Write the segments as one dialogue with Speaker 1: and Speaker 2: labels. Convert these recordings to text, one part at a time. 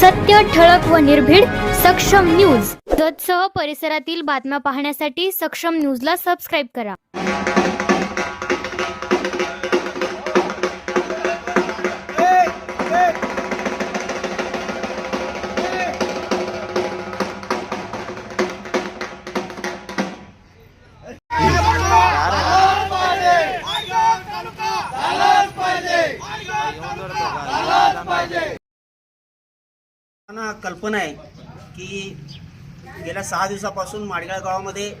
Speaker 1: सत्य ठळक व निर्भीड सक्षम न्यूज. जतसह परिसरातील बातम्या पाहण्यासाठी सक्षम न्यूजला सबस्क्राईब करा.
Speaker 2: ना कल्पना आहे की गेल्या सहा दिवसापासून माडगाळ गावामध्ये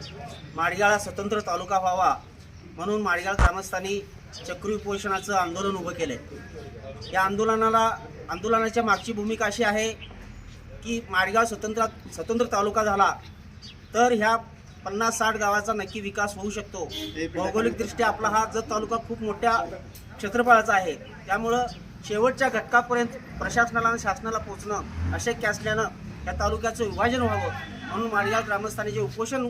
Speaker 2: माडगाळ स्वतंत्र तालुका व्हावा म्हणून माडगाळ ग्रामस्थांनी चक्री उपोषणाचं आंदोलन उभं केलं आहे या आंदोलनाला आंदोलनाच्या मागची भूमिका अशी आहे की माडगाव स्वतंत्र स्वतंत्र तालुका झाला तर ह्या पन्नास साठ गावाचा नक्की विकास होऊ शकतो. भौगोलिकदृष्ट्या आपला हा जत तालुका खूप मोठ्या क्षेत्रफळाचा आहे. त्यामुळं शेवटच्या घटकापर्यंत प्रशासनाला आणि शासनाला पोहोचणं अशक्य असल्यानं या तालुक्याचं विभाजन व्हावं म्हणून माडगाव ग्रामस्थांनी जे उपोषण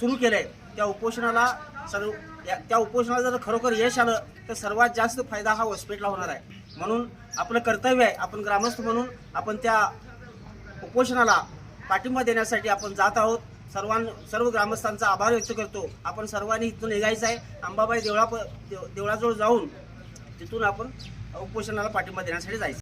Speaker 2: सुरू केलं आहे त्या उपोषणाला सर्व या- त्या उपोषणाला जर खरोखर यश आलं तर सर्वात जास्त फायदा हा हॉस्पिटलला होणार आहे. म्हणून आपलं कर्तव्य आहे आपण ग्रामस्थ म्हणून आपण त्या उपोषणाला पाठिंबा देण्यासाठी आपण जात आहोत. सर्वां सर्व ग्रामस्थांचा आभार व्यक्त करतो. आपण सर्वांनी इथून निघायचं आहे. अंबाबाई देवळा देव- देवळाजवळ जाऊन तिथून आपण उपोषणाला पाठिंबा देण्यासाठी जायचं.